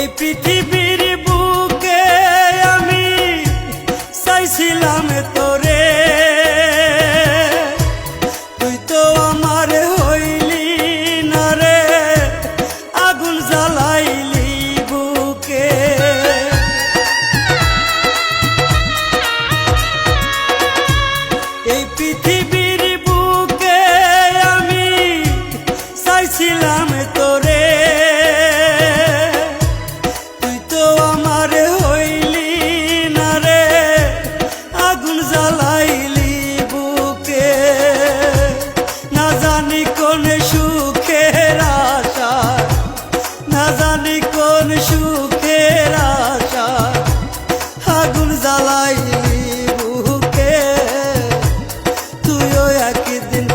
এই পৃথিবীর বুকে আমি চাইছিলাম তোরে। তুই তো আমার হইলি না রে, আগুন জ্বালাইলি বুকে। এই পৃথিবীর ফালাইলি বুকে তুইও একদিন